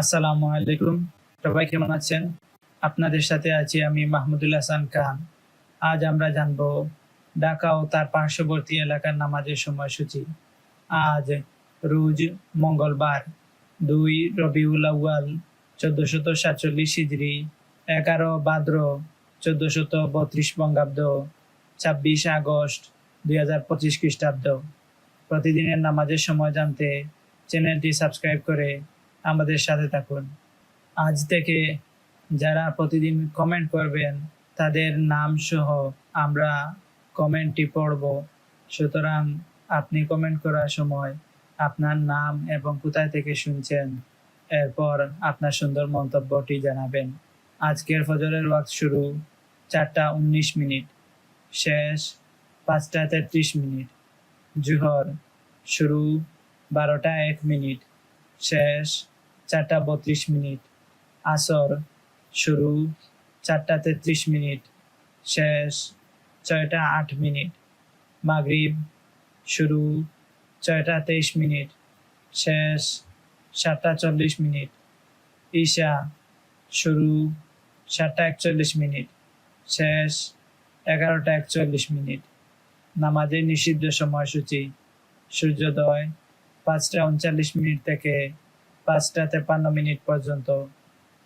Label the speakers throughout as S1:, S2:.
S1: আসসালামু আলাইকুম। সবাই কেমন আছেন? আপনাদের সাথে আছি আমি মাহমুদুল হাসান খান। আজ আমরা জানব ঢাকা ও তার পার্শ্ববর্তী এলাকার নামাজের সময়সূচি। আজ রোজ মঙ্গলবার, দুই রবিউল আউয়াল, চোদ্দশত সাতচল্লিশ হিজড়ি এগারো ভাদ্র, চোদ্দশত বত্রিশ বঙ্গাব্দ, ছাব্বিশ আগস্ট দুই হাজার পঁচিশ খ্রিস্টাব্দ। প্রতিদিনের নামাজের সময় জানতে চ্যানেলটি সাবস্ক্রাইব করে আমাদের সাথে থাকুন। আজ থেকে যারা প্রতিদিন কমেন্ট করবেন, তাদের নাম সহ আমরা কমেন্টটি পড়ব। সুতরাং আপনি কমেন্ট করার সময় আপনার নাম এবং কোথায় থেকে শুনছেন, এরপর আপনার সুন্দর মন্তব্যটি জানাবেন। আজকের ফজরের ওয়াক্ত শুরু চারটা উনিশ মিনিট, শেষ পাঁচটা তেত্রিশ মিনিট, জুহর শুরু বারোটা এক মিনিট, শেষ চারটা বত্রিশ মিনিট। আসর শুরু চারটা তেত্রিশ মিনিট। শেষ ছয়টা আট মিনিট। মাগরিব শুরু ছয়টা তেইশ মিনিট। শেষ সাতটা চল্লিশ মিনিট। ঈশা শুরু সাতটা একচল্লিশ মিনিট। শেষ এগারোটা একচল্লিশ মিনিট। নামাজের নিষিদ্ধ সময়সূচি। সূর্যোদয় পাঁচটা উনচল্লিশ মিনিট থেকে পাঁচটা তেপান্ন মিনিট পর্যন্ত।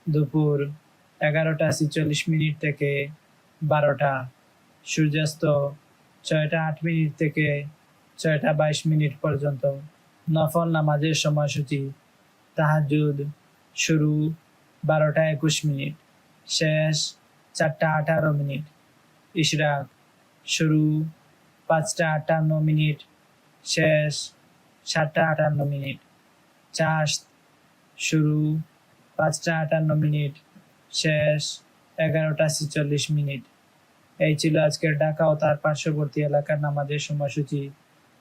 S1: দুপুর এগারোটা ছেচল্লিশ মিনিট থেকে বারোটা। সূর্যাস্ত ছয়টা আট মিনিট থেকে ছয়টা বাইশ মিনিট পর্যন্ত। নফল নামাজের সময়সূচি। তাহাজুদ শুরু বারোটা একুশ মিনিট। শেষ চারটা আঠারো মিনিট। ইশরাক শুরু পাঁচটা আটান্ন মিনিট। শেষ সাতটা আটান্ন মিনিট। চাষ শুরু, পাঁচটা আটান্ন মিনিট, শেষ এগারোটা ছেচল্লিশ মিনিট। এই ছিল আজকের ঢাকা ও তার পার্শ্ববর্তী এলাকার নামাজের সময়সূচি।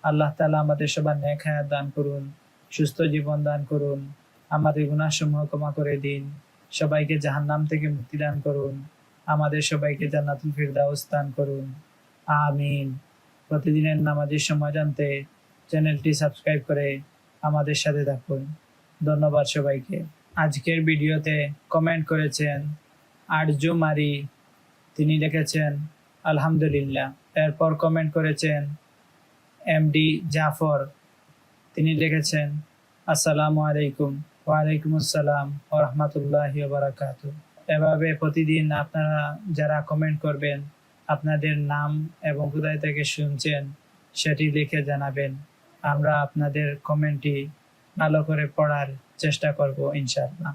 S1: আল্লাহ তালা আমাদের সবার ন্যাক হায়াত দান করুন, সুস্থ জীবন দান করুন, আমাদের গুণাসমূহ ক্ষমা করে দিন। সবাইকে জাহান্নাম থেকে মুক্তি দান করুন, আমাদের সবাইকে জান্নাতুল ফিরদাউস দান করুন। আমিন। প্রতিদিনের নামাজের সময় জানতে চ্যানেলটি সাবস্ক্রাইব করে আমাদের সাথে থাকুন। ধন্যবাদ সবাইকে। আজকের ভিডিওতে কমেন্ট করেছেন আর্য মারি। তিনি লিখেছেন, আলহামদুলিল্লাহ। এরপর কমেন্ট করেছেন এমডি জাফর। তিনি লিখেছেন, আসসালামু আলাইকুম। ওয়ালাইকুম আসসালাম ও রহমতুল্লাহ বারাকাত এভাবে প্রতিদিন আপনারা যারা কমেন্ট করবেন, আপনাদের নাম এবং কোথায় থেকে শুনছেন, সেটি লিখে জানাবেন। আমরা আপনাদের কমেন্টটি ভালো করে পড়ার চেষ্টা করব ইনশাআল্লাহ।